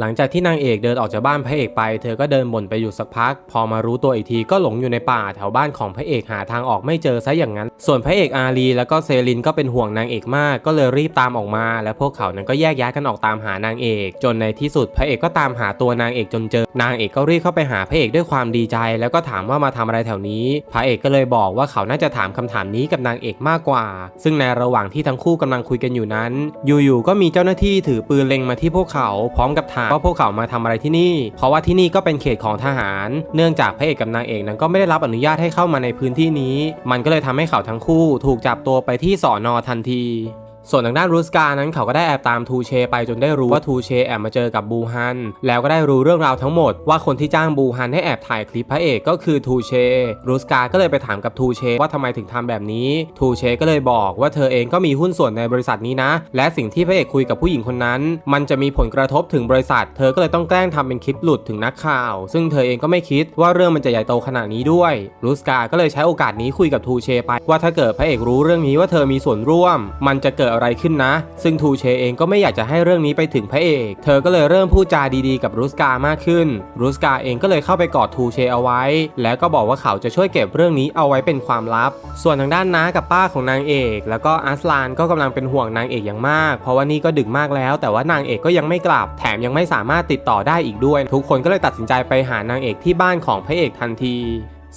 หลังจากที่นางเอกเดินออกจากบ้านพระเอกไป เธอก็เดินบ่นไปอยู่สักพัก พอมารู้ตัวอีกทีก็หลงอยู่ในป่าแถวบ้านของพระเอกหาทางออกไม่เจอซะอย่างนั้น ส่วนพระเอกอารีแล้วก็เซรินก็เป็นห่วงนางเอกมาก ก็เลยรีบตามออกมา และพวกเขานั้นก็แยกย้ายกันออกตามหานางเอก จนในที่สุดพระเอกก็ตามหาตัวนางเอกจนเจอ นางเอกก็รีบเข้าไปหาพระเอกด้วยความดีใจ แล้วก็ถามว่ามาทำอะไรแถวนี้ พระเอกก็เลยบอกว่าเขาน่าจะถามคำถามนี้กับนางเอกมากกว่า ซึ่งในระหว่างที่ทั้งคู่กำลังคุยกันอยู่นั้น อยู่ๆก็มีเจ้าหน้าที่ถือปืนเล็งมาที่พวกเขาพร้อมกับถามว่าพวกเขามาทำอะไรที่นี่ เพราะว่าที่นี่ก็เป็นเขตของทหาร เนื่องจากพระเอกกับนางเอกนั้นก็ไม่ได้รับอนุญาตให้เข้ามาในพื้นที่นี้ มันก็เลยทำให้เขาทั้งคู่ ถูกจับตัวไปที่สอนอทันที ส่วนทางด้านรูสกานั้นเขาก็ได้แอบตามทูเชไปจนได้รู้ว่าทูเชแอบมาเจอกับบูฮัน แล้วก็ได้รู้เรื่องราวทั้งหมด ว่าคนที่จ้างบูฮันให้แอบถ่ายคลิปพระเอกก็คือทูเชรูสกาก็เลยไปถามกับทูเชว่าทำไมถึงทำแบบนี้ ทูเชก็เลยบอกว่าเธอเองก็มีหุ้นส่วนในบริษัทนี้นะ และสิ่งที่พระเอกคุยกับผู้หญิงคนนั้น มันจะมีผลกระทบถึงบริษัท เธอก็เลยต้องแกล้งทำเป็นคลิปหลุดถึงนักข่าว ซึ่งเธอเองก็ไม่คิดว่าเรื่องมันจะใหญ่โตขนาดนี้ด้วยรูสกาก็เลยใช้โอกาสนี้คุยกับทูเชไป ว่าถ้าเกิดพระเอกรู้เรื่องนี้ว่าเธอมีส่วนร่วม มันจะเกิดอะไรขึ้นนะ ซึ่งทูเชเองก็ไม่อยากจะให้เรื่องนี้ไปถึงพระเอก เธอก็เลยเริ่มพูดจาดีๆกับรุสกามากขึ้นรุสกาเองก็เลยเข้าไปกอดทูเชเอาไว้ แล้วก็บอกว่าเขาจะช่วยเก็บเรื่องนี้เอาไว้เป็นความลับ ส่วนทางด้านน้ากับป้าของนางเอก แล้วก็อัสลานก็กำลังเป็นห่วงนางเอกอย่างมาก เพราะว่านี่ก็ดึกมากแล้ว แต่ว่านางเอกก็ยังไม่กลับ แถมยังไม่สามารถติดต่อได้อีกด้วย ทุกคนก็เลยตัดสินใจไปหานางเอกที่บ้านของพระเอกทันที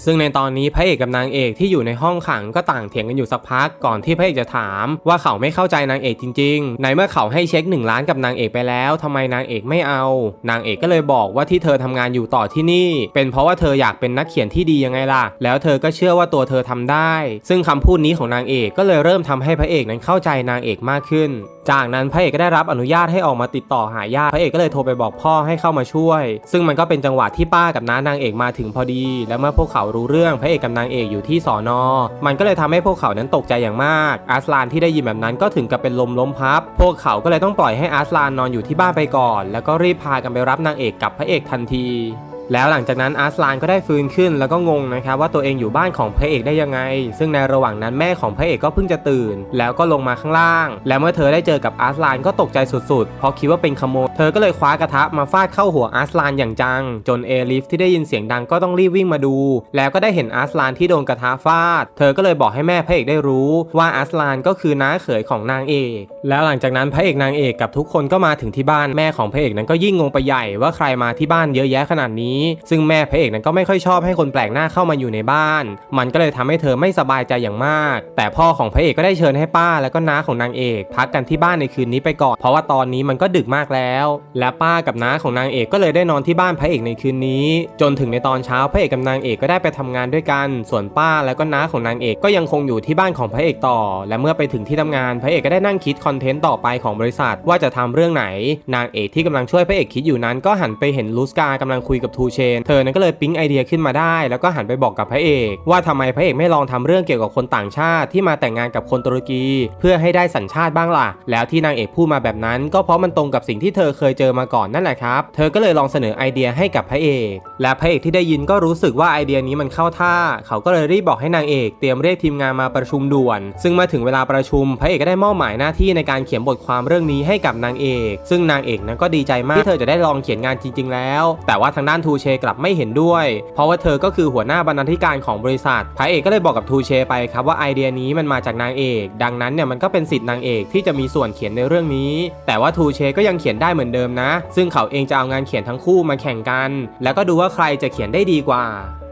ซึ่งในตอนนี้พระเอกกับนางเอกที่อยู่ในห้องขังก็ต่างเถียงกันอยู่สักพักก่อนที่พระเอกจะถามว่าเขาไม่เข้าใจนางเอกจริง ๆ ในเมื่อเขาให้เช็ค 1 ล้านกับนางเอกไปแล้วทำไมนางเอกไม่เอา นางเอกก็เลยบอกว่าที่เธอทำงานอยู่ต่อที่นี่ เป็นเพราะว่าเธออยากเป็นนักเขียนที่ดียังไงล่ะ แล้วเธอก็เชื่อว่าตัวเธอทำได้ ซึ่งคำพูดนี้ของนางเอกก็เลยเริ่มทำให้พระเอกนั้นเข้าใจนางเอกมากขึ้นจากนั้นพระเอกก็ได้รับอนุญาตให้ออกมาติดต่อหาญาติพระเอกก็เลยโทรไปบอกพ่อให้เข้ามาช่วย ซึ่งมันก็เป็นจังหวะที่ป้ากับน้านางเอกมาถึงพอดี และเมื่อพวกเขารู้เรื่องพระเอกกับนางเอกอยู่ที่สอนอ มันก็เลยทำให้พวกเขานั้นตกใจอย่างมากอาสลานที่ได้ยินแบบนั้นก็ถึงกับเป็นลมล้มพับ พวกเขาก็เลยต้องปล่อยให้อาสลานนอนอยู่ที่บ้านไปก่อน แล้วก็รีบพากันไปรับนางเอกกับพระเอกทันที แล้วหลังจากนั้นอาร์สลานก็ได้ฟื้นขึ้นแล้วก็งงนะครับว่าตัวเองอยู่บ้านของพระเอกได้ยังไง ซึ่งในระหว่างนั้นแม่ของพระเอกก็เพิ่งจะตื่น แล้วก็ลงมาข้างล่าง แล้วเมื่อเธอได้เจอกับอาร์สลานก็ตกใจสุดๆ เพราะคิดว่าเป็นขโมย เธอก็เลยคว้ากระทะมาฟาดเข้าหัวอาร์สลานอย่างจัง จนเอลิฟที่ได้ยินเสียงดังก็ต้องรีบวิ่งมาดู แล้วก็ได้เห็นอาร์สลานที่โดนกระทะฟาด เธอก็เลยบอกให้แม่พระเอกได้รู้ว่าอาร์สลานก็คือน้าเขยของนางเอก แล้วหลังจากนั้นพระเอกนางเอกกับทุกคนก็มาถึงที่บ้านแม่ของพระเอกนั้นก็ยิ่งงงไปใหญ่ว่าใครมาที่บ้านเยอะแยะขนาดนี้ซึ่งแม่พระเอกนั้นก็ไม่ค่อยชอบให้คนแปลกหน้าเข้ามาอยู่ในบ้าน มันก็เลยทำให้เธอไม่สบายใจอย่างมาก แต่พ่อของพระเอกก็ได้เชิญให้ป้าแล้วก็น้าของนางเอก พักกันที่บ้านในคืนนี้ไปก่อน เพราะว่าตอนนี้มันก็ดึกมากแล้ว และป้ากับน้าของนางเอกก็เลยได้นอนที่บ้านพระเอกในคืนนี้ จนถึงในตอนเช้าพระเอกกับนางเอกก็ได้ไปทำงานด้วยกัน ส่วนป้าแล้วก็น้าของนางเอกก็ยังคงอยู่ที่บ้านของพระเอกต่อ และเมื่อไปถึงที่ทำงานพระเอกก็ได้นั่งคิดคอนเทนต์ต่อไปของบริษัทว่าจะทำเรื่องไหน นางเอกที่กำลังช่วยพระเอกคิดอยู่นั้นก็หันไปเห็นลูสกากำลังคุยกับทูเชน เธอนั้นก็เลยปิ๊งไอเดียขึ้นมาได้ แล้วก็หันไปบอกกับพระเอก ว่าทำไมพระเอกไม่ลองทำเรื่องเกี่ยวกับคนต่างชาติที่มาแต่งงานกับคนตุรกี เพื่อให้ได้สัญชาติบ้างล่ะ แล้วที่นางเอกพูดมาแบบนั้น ก็เพราะมันตรงกับสิ่งที่เธอเคยเจอมาก่อนนั่นแหละครับ เธอก็เลยลองเสนอไอเดียให้กับพระเอก และพระเอกที่ได้ยินก็รู้สึกว่าไอเดียนี้มันเข้าท่า เขาก็เลยรีบบอกให้นางเอกเตรียมเรียกทีมงานมาประชุมด่วน ซึ่งมาถึงเวลาประชุม พระเอกก็ได้มอบหมายหน้าที่ในการเขียนบทความเรื่องนี้ให้กับนางเอก ซึ่งนางเอกนั้นก็ดีใจมากที่เธอจะได้ลองเขียนงานจริง ๆ แล้ว แต่ว่าทางด้านทูเชกลับไม่เห็นด้วย เพราะว่าเธอก็คือหัวหน้าบรรณาธิการของบริษัทพระเอกก็เลยบอกกับทูเชไปครับว่าไอเดียนี้มันมาจากนางเอก ดังนั้นเนี่ยมันก็เป็นสิทธิ์นางเอกที่จะมีส่วนเขียนในเรื่องนี้ แต่ว่าทูเชก็ยังเขียนได้เหมือนเดิมนะ ซึ่งเขาเองจะเอางานเขียนทั้งคู่มาแข่งกัน แล้วก็ดูว่าใครจะเขียนได้ดีกว่า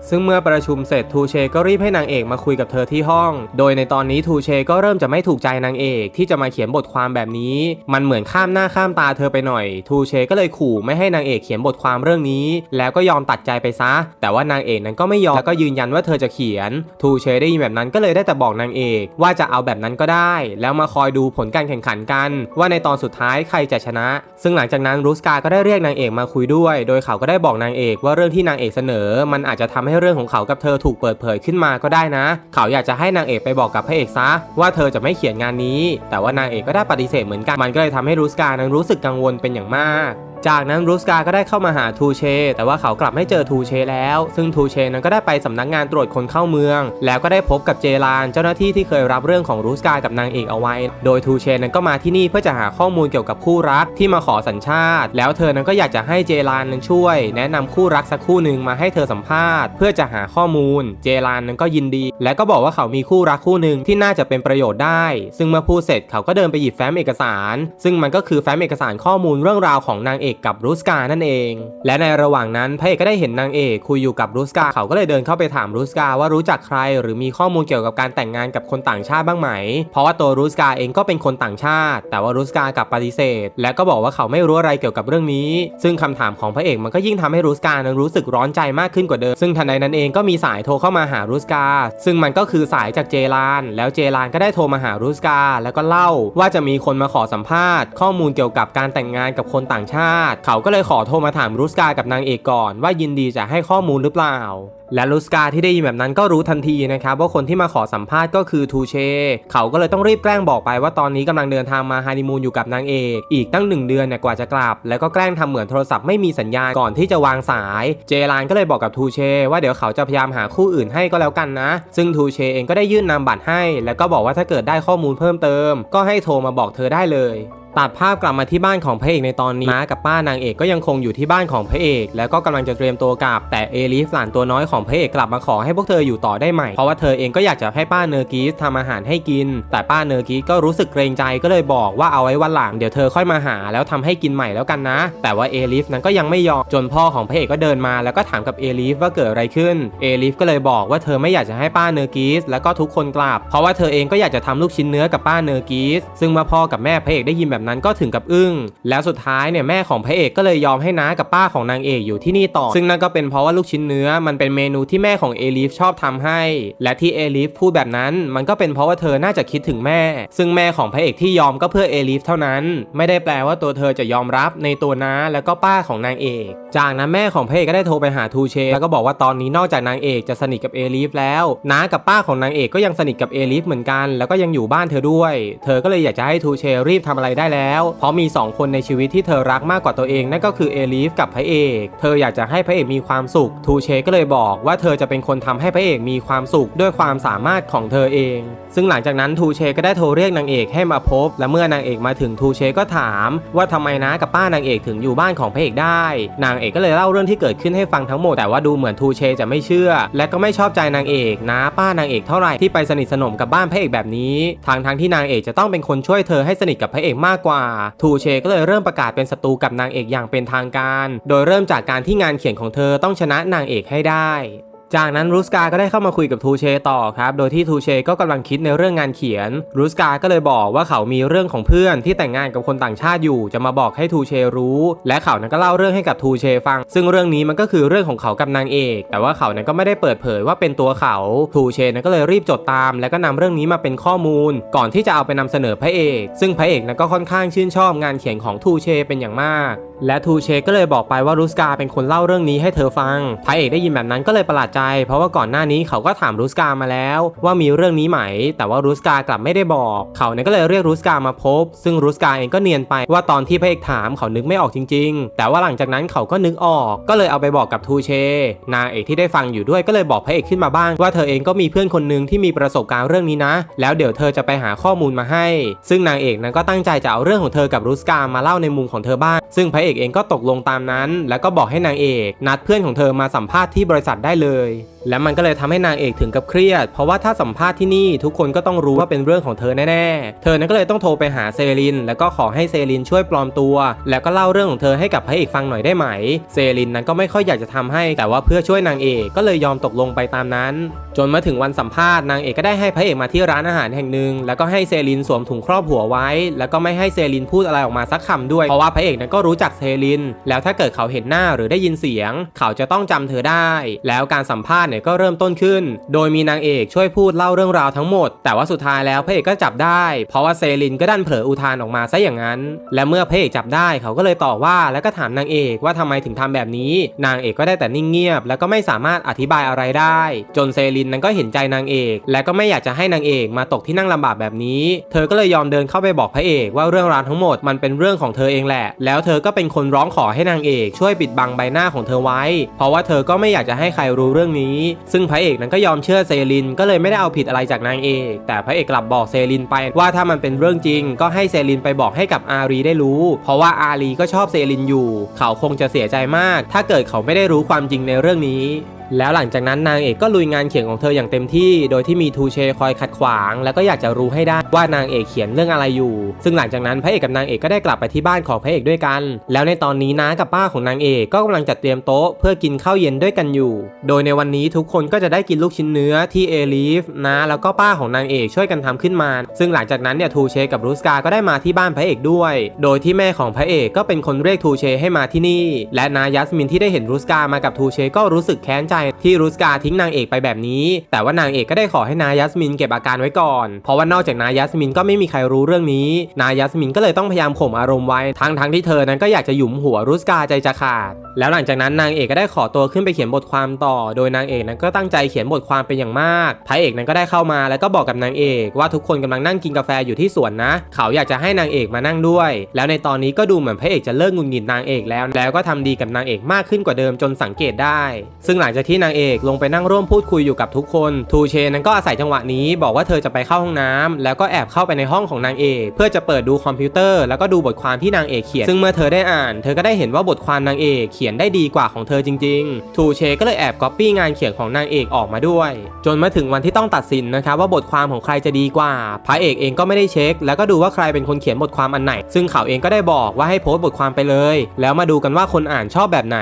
ซึ่งเมื่อประชุมเสร็จทูเชก็รีบให้นางเอกมาคุยกับเธอที่ห้อง โดยในตอนนี้ทูเชก็เริ่มจะไม่ถูกใจนางเอกที่จะมาเขียนบทความแบบนี้ มันเหมือนข้ามหน้าข้ามตาเธอไปหน่อย ทูเชก็เลยขู่ไม่ให้นางเอกเขียนบทความเรื่องนี้ แล้วก็ยอมตัดใจไปซะ แต่ว่านางเอกนั้นก็ไม่ยอมแล้วก็ยืนยันว่าเธอจะเขียน ทูเชได้ยินแบบนั้นก็เลยได้แต่บอกนางเอกว่าจะเอาแบบนั้นก็ได้ แล้วมาคอยดูผลการแข่งขันกัน ว่าในตอนสุดท้ายใครจะชนะ ซึ่งหลังจากนั้นรูสกาก็ได้เรียกนางเอกมาคุยด้วย โดยเขาก็ได้บอกนางเอกว่าเรื่องที่นางเอกเสนอ มันอาจจะทำให้เรื่องของเขากับเธอถูกเปิดเผยขึ้นมาก็ได้นะ เขาอยากจะให้นางเอกไปบอกกับพระเอกซะ ว่าเธอจะไม่เขียนงานนี้ แต่ว่านางเอกก็ได้ปฏิเสธเหมือนกันมันก็เลยทำให้รูสกานั้นรู้สึกกังวลเป็นอย่างมากจากนั้นรูสกาก็ได้เข้ามาหาทูเช แต่ว่าเขากลับไม่เจอทูเชแล้ว ซึ่งทูเชนั้นก็ได้ไปสำนักงานตรวจคนเข้าเมือง แล้วก็ได้พบกับเจรานเจ้าหน้าที่ที่เคยรับเรื่องของรูสกากับนางเอกเอาไว้ โดยทูเชนั้นก็มาที่นี่เพื่อจะหาข้อมูลเกี่ยวกับคู่รักที่มาขอสัญชาติ แล้วเธอนั้นก็อยากจะให้เจรานนั้นช่วย แนะนำคู่รักสักคู่หนึ่งมาให้เธอสัมภาษณ์ เพื่อจะหาข้อมูล เจรานนั้นก็ยินดี และก็บอกว่าเขามีคู่รักคู่หนึ่งที่น่าจะเป็นประโยชน์ได้ ซึ่งเมื่อพูดเสร็จเขาก็เดินไปหยิบแฟ้มเอกสาร ซึ่งมันก็คือแฟ้มเอกสารข้อมูลเรื่องราวของนางเอกกับรูสกานั่นเอง และในระหว่างนั้นพระเอกก็ได้เห็นนางเอกคุยอยู่กับรูสกาเขาก็เลยเดินเข้าไปถามรูสกาว่ารู้จักใคร หรือมีข้อมูลเกี่ยวกับการแต่งงานกับคนต่างชาติบ้างไหม เพราะว่าตัวรูสกาเองก็เป็นคนต่างชาติ แต่ว่ารูสกากลับปฏิเสธ และก็บอกว่าเขาไม่รู้อะไรเกี่ยวกับเรื่องนี้ ซึ่งคำถามของพระเอกมันก็ยิ่งทำให้รูสกานั้นรู้สึกร้อนใจมากขึ้นกว่าเดิม ซึ่งทันใดนั้นเองก็มีสายโทรเข้ามาหารูสกา ซึ่งมันก็คือสายจากเจราน แล้วเจรานก็ได้โทรมาหารูสกา แล้วก็เล่าว่าจะมีคนมาขอสัมภาษณ์ ข้อมูลเกี่ยวกับการแต่งงานกับคนต่างชาติเขาก็เลยขอโทรมาถามรูสกากับนางเอกก่อน ว่ายินดีจะให้ข้อมูลหรือเปล่า และลูสกาที่ได้ยินแบบนั้นก็รู้ทันทีนะครับว่าคนที่มาขอสัมภาษณ์ก็คือทูเช เขาก็เลยต้องรีบแกล้งบอกไปว่าตอนนี้กำลังเดินทางมาฮันนีมูนอยู่กับนางเอก อีกตั้งหนึ่งเดือนเนี่ยกว่าจะกลับ แล้วก็แกล้งทำเหมือนโทรศัพท์ไม่มีสัญญาณก่อนที่จะวางสาย เจรานก็เลยบอกกับทูเช ว่าเดี๋ยวเขาจะพยายามหาคู่อื่นให้ก็แล้วกันนะ ซึ่งทูเชเองก็ได้ยื่นนามบัตรให้ แล้วก็บอกว่าถ้าเกิดได้ข้อมูลเพิ่มเติม ก็ให้โทรมาบอกเธอได้เลยตัดภาพกลับมาที่บ้านของพระเอกในตอนนี้น้ากับป้านางเอกก็ยังคงอยู่ที่บ้านของพระเอก แล้วก็กำลังจะเตรียมตัวกลับแต่เอลิฟหลานตัวน้อยของพระเอกกลับมาขอให้พวกเธออยู่ต่อได้ไหม่ เพราะว่าเธอเองก็อยากจะให้ป้าเนอร์กีสทำอาหารให้กิน แต่ป้าเนอร์กีสก็รู้สึกเกรงใจก็เลยบอกว่าเอาไว้วันหลังเดี๋ยวเธอค่อยมาหาแล้วทำให้กินใหม่แล้วกันนะ แต่ว่าเอลิฟนั้นก็ยังไม่ยอมจนพ่อของพระเอกก็เดินมาแล้วก็ถามกับเอลิฟว่าเกิดอะไรขึ้นเอลิฟก็เลยบอกว่าเธอไม่อยากจะให้ป้าเนอร์กีสแล้วก็ทุกคนกลับ เพราะว่าเธอเองก็อยากจะทำลูกชิ้นเนื้อกับป้าเนอร์กีสซึ่งเมื่อพ่อกับแม่พระเอกได้ยินแบบนั้นก็ถึงกับอึ้งแล้วสุดท้ายเนี่ยแม่ของพระเอกก็เลยยอมให้น้ากับป้าของนางเอกอยู่ที่นี่ต่อ ซึ่งนั่นก็เป็นเพราะว่าลูกชิ้นเนื้อมันเป็นเมนูที่แม่ของเอลิฟชอบทำให้ และที่เอลิฟพูดแบบนั้น มันก็เป็นเพราะว่าเธอน่าจะคิดถึงแม่ ซึ่งแม่ของพระเอกที่ยอมก็เพื่อเอลิฟเท่านั้น ไม่ได้แปลว่าตัวเธอจะยอมรับในตัวน้าแล้วก็ป้าของนางเอก จากนั้นแม่ของพระเอกก็ได้โทรไปหาทูเชแล้วก็บอกว่าตอนนี้นอกจากนางเอกจะสนิทกับเอลิฟแล้วน้ากับป้าของนางเอกก็ยังสนิทกับเอลิฟเหมือนกัน แล้วก็ยังอยู่บ้านเธอด้วย เธอก็เลยอยากจะให้ทูเชรีบทำอะไรได้แล้ว เพราะมีสองคนในชีวิตที่เธอรักมากกว่าตัวเองนั่นก็คือเอลิฟกับพระเอก เธออยากจะให้พระเอกมีความสุข ทูเชก็เลยบอกว่าเธอจะเป็นคนทำให้พระเอกมีความสุขด้วยความสามารถของเธอเอง ซึ่งหลังจากนั้นทูเชก็ได้โทรเรียกนางเอกให้มาพบ และเมื่อนางเอกมาถึงทูเชก็ถามว่าทำไมนะกับป้านางเอกถึงอยู่บ้านของพระเอกได้ นางเอกก็เลยเล่าเรื่องที่เกิดขึ้นให้ฟังทั้งหมดแต่ว่าดูเหมือนทูเชจะไม่เชื่อ และก็ไม่ชอบใจนางเอกนะป้านางเอกเท่าไหร่ที่ไปสนิทสนมกับบ้านพระเอกแบบนี้ทางทั้งที่นางเอกจะต้องเป็นคนช่วยเธอให้สนิทกับพระเอกมากกว่า ทูเชก็เลยเริ่มประกาศเป็นศัตรูกับนางเอกอย่างเป็นทางการ โดยเริ่มจากการที่งานเขียนของเธอต้องชนะนางเอกให้ได้ จากนั้นรูสกาก็ได้เข้ามาคุยกับทูเชต่อครับ โดยที่ทูเชก็กำลังคิดในเรื่องงานเขียน รูสกาก็เลยบอกว่าเขามีเรื่องของเพื่อนที่แต่งงานกับคนต่างชาติอยู่ จะมาบอกให้ทูเชรู้ และเขานั้นก็เล่าเรื่องให้กับทูเชฟัง ซึ่งเรื่องนี้มันก็คือเรื่องของเขากับนางเอก แต่ว่าเขานั้นก็ไม่ได้เปิดเผยว่าเป็นตัวเขา ทูเชนั้นก็เลยรีบจดตาม แล้วก็นำเรื่องนี้มาเป็นข้อมูล ก่อนที่จะเอาไปนำเสนอพระเอก ซึ่งพระเอกนั้นก็ค่อนข้างชื่นชอบงานเขียนของทูเชเป็นอย่างมากและทูเชก็เลยบอกไปว่ารูสกาเป็นคนเล่าเรื่องนี้ให้เธอฟังพระเอกได้ยินแบบนั้นก็เลยประหลาดใจ เพราะว่าก่อนหน้านี้เขาก็ถามรูสกามาแล้ว ว่ามีเรื่องนี้ไหม แต่ว่ารูสกากลับไม่ได้บอก เขาเนี่ยก็เลยเรียกรูสกามาพบ ซึ่งรูสกาเองก็เนียนไปว่าตอนที่พระเอกถามเขานึกไม่ออกจริง ๆ แต่ว่าหลังจากนั้นเขาก็นึกออก ก็เลยเอาไปบอกกับทูเชนางเอกที่ได้ฟังอยู่ด้วยก็เลยบอกพระเอกขึ้นมาบ้าง ว่าเธอเองก็มีเพื่อนคนหนึ่งที่มีประสบการณ์เรื่องนี้นะ แล้วเดี๋ยวเธอจะไปหาข้อมูลมาให้ ซึ่งนางเอกนั้นก็ตั้งใจจะเอาเรื่องของเธอกับรูสกามาเล่าในมุมของเธอบ้างซึ่งพระเเอกเองก็ตกลงตามนั้น แล้วก็บอกให้นางเอก นัดเพื่อนของเธอมาสัมภาษณ์ที่บริษัทได้เลย และมันก็เลยทำให้นางเอกถึงกับเครียด เพราะว่าถ้าสัมภาษณ์ที่นี่ทุกคนก็ต้องรู้ว่าเป็นเรื่องของเธอแน่ๆ เธอนั้นก็เลยต้องโทรไปหาเซริน แล้วก็ขอให้เซรินช่วยปลอมตัว แล้วก็เล่าเรื่องของเธอให้กับพระเอกฟังหน่อยได้ไหม เซรินนั้นก็ไม่ค่อยอยากจะทำให้ แต่ว่าเพื่อช่วยนางเอกก็เลยยอมตกลงไปตามนั้น จนมาถึงวันสัมภาษณ์นางเอกก็ได้ให้พระเอกมาที่ร้านอาหารแห่งหนึ่งแล้วก็ให้เซรินสวมถุงครอบหัวไว้ แล้วก็ไม่ให้เซรินพูดอะไรออกมาสักคำด้วย เพราะว่าพระเอกนั้นก็รู้จักเซริน แล้วถ้าเกิดเขาเห็นหน้าหรือได้ยินเสียง เขาจะต้องจำเธอได้ แล้วการสัมภาษณ์เนี่ยก็เริ่มต้นขึ้น โดยมีนางเอกช่วยพูดเล่าเรื่องราวทั้งหมด แต่ว่าสุดท้ายแล้วพระเอกก็จับได้ เพราะว่าเซรินก็ดันเผลออุทานออกมาซะอย่างนั้น และเมื่อพระเอกจับได้เขาก็เลยต่อว่าแล้วก็ถามนางเอกว่าทำไมถึงทำแบบนี้ นางเอกก็ได้แต่นิ่งเงียบ แล้วก็ไม่สามารถอธิบายอะไรได้ จนเซรินนั้นก็เห็นใจนางเอก และก็ไม่อยากจะให้นางเอกมาตกที่นั่งลำบากแบบนี้ เธอก็เลยยอมเดินเข้าไปบอกพระเอกว่าเรื่องราวทั้งหมดมันเป็นเรื่องของเธอเองแหละ แล้วเธอก็เป็นคนร้องขอให้นางเอก ช่วยปิดบังใบหน้าของเธอไว้ เพราะว่าเธอก็ไม่อยากจะให้ใครรู้เรื่องนี้ซึ่งพระเอกนั้นก็ยอมเชื่อเซริน ก็เลยไม่ได้เอาผิดอะไรจากนางเอก แต่พระเอกกลับบอกเซรินไปว่าถ้ามันเป็นเรื่องจริง ก็ให้เซรินไปบอกให้กับอารีได้รู้ เพราะว่าอารีก็ชอบเซรินอยู่ เขาคงจะเสียใจมาก ถ้าเกิดเขาไม่ได้รู้ความจริงในเรื่องนี้ แล้วหลังจากนั้นนางเอกก็ลุยงานเขียนของเธออย่างเต็มที่ โดยที่มีทูเชคอยขัดขวาง แล้วก็อยากจะรู้ให้ได้ว่านางเอกเขียนเรื่องอะไรอยู่ ซึ่งหลังจากนั้นพระเอกกับนางเอกก็ได้กลับไปที่บ้านของพระเอกด้วยกัน แล้วในตอนนี้น้ากับป้าของนางเอกก็กำลังจัดเตรียมโต๊ะเพื่อกินข้าวเย็นด้วยกันอยู่ โดยในวันนี้ทุกคนก็จะได้กินลูกชิ้นเนื้อที่เอลีฟน้าแล้วก็ป้าของนางเอกช่วยกันทำขึ้นมา ซึ่งหลังจากนั้นเนี่ยทูเชกับรูสกาก็ได้มาที่บ้านพระเอกด้วย โดยที่แม่ของพระเอกก็เป็นคนเรียกทูเชให้มาที่นี่ และนายัสมินที่ได้เห็นรูสกามากับทูเชก็รู้สึกแค้นใจที่รูสกาทิ้งนางเอกไปแบบนี้ แต่ว่านางเอกก็ได้ขอให้นายัสมินเก็บอาการไว้ก่อน เพราะว่านอกจากนายัสมินก็ไม่มีใครรู้เรื่องนี้ นายัสมินก็เลยต้องพยายามข่มอารมณ์ไว้ทั้งทั้งที่เธอนั้นก็อยากจะหยุมหัวรูสกาใจจะขาด แล้วหลังจากนั้นนางเอกก็ได้ขอตัวขึ้นไปเขียนบทความต่อ โดยนางเอกนั้นก็ตั้งใจเขียนบทความเป็นอย่างมากพระเอกนั้นก็ได้เข้ามาแล้วก็บอกกับนางเอกว่าทุกคนกำลังนั่งกินกาแฟอยู่ที่สวนนะ เขาอยากจะให้นางเอกมานั่งด้วย แล้วในตอนนี้ก็ดูเหมือนพระเอกจะเลิกงุนงิดนางเอกแล้ว แล้วก็ทำดีกับนางเอกมากขึ้นกว่าเดิมจนสังเกตได้ ซึ่งหลังจากที่นางเอกลงไปนั่งร่วมพูดคุยอยู่กับทุกคนทูเชนั้นก็อาศัยจังหวะนี้บอกว่าเธอจะไปเข้าห้องน้ำแล้วก็แอบเข้าไปในห้องของนางเอก เพื่อจะเปิดดูคอมพิวเตอร์แล้วก็ดูบทความที่นางเอกเขียน ซึ่งเมื่อเธอได้อ่าน เธอก็ได้เห็นว่าบทความนางเอกเขียนได้ดีกว่าของเธอจริง ๆ ทูเชก็เลยแอบก๊อปปี้งานเขียนของนางเอกออกมาด้วย จนมาถึงวันที่ต้องตัดสินนะครับว่าบทความของใครจะดีกว่า พระเอกเองก็ไม่ได้เช็ค แล้วก็ดูว่าใครเป็นคนเขียนบทความอันไหน ซึ่งเขาเองก็ได้บอกว่าให้โพสต์บทความไปเลย แล้วมาดูกันว่าคนอ่านชอบแบบไหน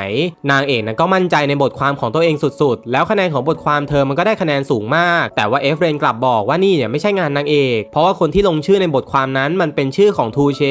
นางเอกนั้นก็มั่นใจในบทความของตัวเองสุดๆ แล้วคะแนนของบทความเธอมันก็ได้คะแนนสูงมาก แต่ว่าเอฟเรนกลับบอกว่านี่เนี่ยไม่ใช่งานนางเอก เพราะว่าคนที่ลงชื่อในบทความนั้นมันเป็นชื่อของทูเช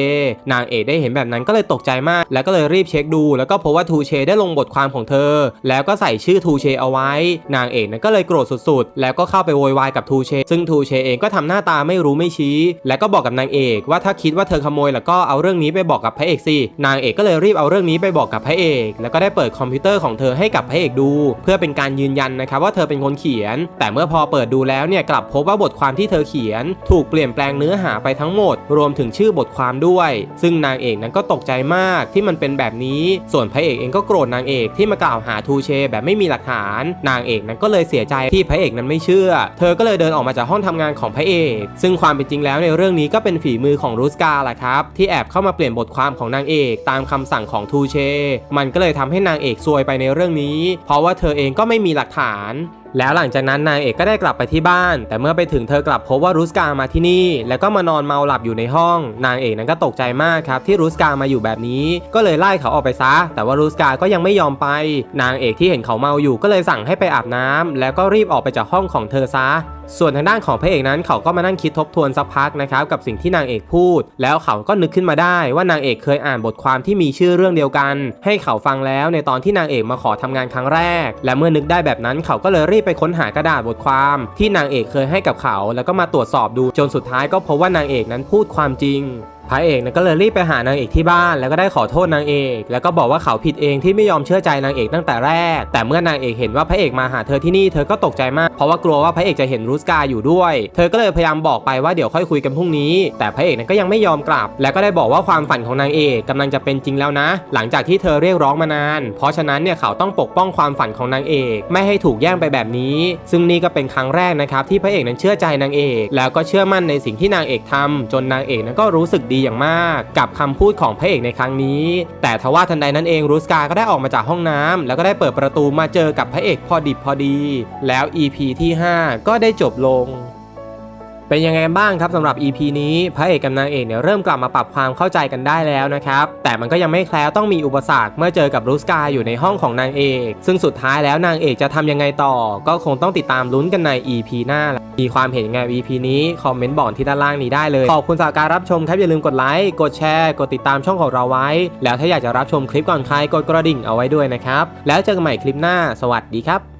นางเอกได้เห็นแบบนั้นก็เลยตกใจมาก แล้วก็เลยรีบเช็คดู แล้วก็พบว่าทูเชได้ลงบทความของเธอ แล้วก็ใส่ชื่อทูเชเอาไว้ นางเอกนั้นก็เลยโกรธสุดๆ แล้วก็เข้าไปโวยวายกับทูเชซึ่งทูเชเองก็ทำหน้าตาไม่รู้ไม่ชี้ แล้วก็บอกกับนางเอกว่าถ้าคิดว่าเธอขโมยแล้วก็เอาเรื่องนี้ไปบอกกับพระเอกสินางเอกก็เลยรีบเอาเรื่องนี้ไปบอกกับพระเอก แล้วก็ได้เปิดคอมพิวเตอร์ของเธอให้กับพระเอกดู เพื่อเป็นการยืนยันนะครับว่าเธอเป็นคนเขียน แต่เมื่อพอเปิดดูแล้วเนี่ยกลับพบว่าบทความที่เธอเขียน ถูกเปลี่ยนแปลงเนื้อหาไปทั้งหมด รวมถึงชื่อบทความด้วย ซึ่งนางเอกนั้นก็ตกใจมากที่มันเป็นแบบนี้ ส่วนพระเอกเองก็โกรธนางเอกที่มากล่าวหาทูเชแบบไม่มีหลักฐาน นางเอกนั้นก็เลยเสียใจที่พระเอกนั้นไม่เชื่อ เธอก็เลยเดินออกมาจากห้องทำงานของพระเอก ซึ่งความเป็นจริงแล้วในเรื่องนี้ก็เป็นฝีมือของรูสกาแหละครับที่แอบเข้ามาเปลี่ยนบทความของนางเอก ตามคำสั่งของทูเช มันก็เลยทำให้นางเอกซวยไปในเรื่องนี้ เพราะว่าเธอเององก็ไม่มีหลักฐาน แล้วหลังจากนั้นนางเอกก็ได้กลับไปที่บ้าน แต่เมื่อไปถึงเธอกลับพบว่ารุสกามาที่นี่ แล้วก็มานอนเมาหลับอยู่ในห้อง นางเอกนั้นก็ตกใจมากครับที่รุสกามาอยู่แบบนี้ ก็เลยไล่เขาออกไปซะ แต่ว่ารุสกาก็ยังไม่ยอมไป นางเอกที่เห็นเขาเมาอยู่ก็เลยสั่งให้ไปอาบน้ำแล้วก็รีบออกไปจากห้องของเธอซะส่วนทางด้านของพระเอกนั้นเขาก็มานั่งคิดทบทวนสักพักนะครับกับสิ่งที่นางเอกพูด แล้วเขาก็นึกขึ้นมาได้ว่านางเอกเคยอ่านบทความที่มีชื่อเรื่องเดียวกัน ให้เขาฟังแล้วในตอนที่นางเอกมาขอทำงานครั้งแรก และเมื่อนึกได้แบบนั้นเขาก็เลยรีบไปค้นหากระดาษบทความ ที่นางเอกเคยให้กับเขา แล้วก็มาตรวจสอบดูจนสุดท้ายก็พบว่านางเอกนั้นพูดความจริง พระเอกนะก็เลยรีบไปหานางเอกที่บ้านแล้วก็ได้ขอโทษนางเอก แล้วก็บอกว่าเขาผิดเองที่ไม่ยอมเชื่อใจนางเอกตั้งแต่แรก แต่เมื่อนางเอกเห็นว่าพระเอกมาหาเธอที่นี่เธอก็ตกใจมากเพราะว่ากลัวว่าพระเอกจะเห็นรูสกาอยู่ด้วย เธอก็เลยพยายามบอกไปว่าเดี๋ยวค่อยคุยกันพรุ่งนี้ แต่พระเอกนั้นก็ยังไม่ยอมกลับ แล้วก็ได้บอกว่าความฝันของนางเอกกำลังจะเป็นจริงแล้วนะ หลังจากที่เธอเรียกร้องมานาน เพราะฉะนั้นเนี่ยเขาต้องปกป้องความฝันของนางเอก ไม่ให้ถูกแย่งไปแบบนี้ ซึ่งนี่ก็เป็นครั้งแรกนะครับที่พระเอกนั้นเชื่อใจนางเอก แล้วก็เชื่อมั่นในสิ่งที่นางเอกทำจนนางเอกนั้นก็รู้สึกดีอย่างมาก กับคำพูดของพระเอกในครั้งนี้ แต่ทว่าทันใดนั้นเองรูสกาก็ได้ออกมาจากห้องน้ำแล้วก็ได้เปิดประตูมาเจอกับพระเอกพอดิบพอดี แล้ว EP ที่ 5 ก็ได้จบลง เป็นยังไงบ้างครับสำหรับ EP นี้พระเอกกับนางเอกเนี่ยเริ่มกลับมาปรับความเข้าใจกันได้แล้วนะครับแต่มันก็ยังไม่แคล้วต้องมีอุปสรรคเมื่อเจอกับรูสกาอยู่ในห้องของนางเอก ซึ่งสุดท้ายแล้วนางเอกจะทำยังไงต่อ ก็คงต้องติดตามลุ้นกันใน EP หน้าละมีความเห็นยังไง EP นี้คอมเมนต์บอกที่ด้านล่างนี้ได้เลย ขอบคุณสำหรับการรับชมครับอย่าลืมกดไลค์กดแชร์ กดติดตามช่องของเราไว้ แล้วถ้าอยากจะรับชมคลิปก่อนใครกดกระดิ่งเอาไว้ด้วยนะครับแล้วเจอกันใหม่คลิปหน้า สวัสดีครับ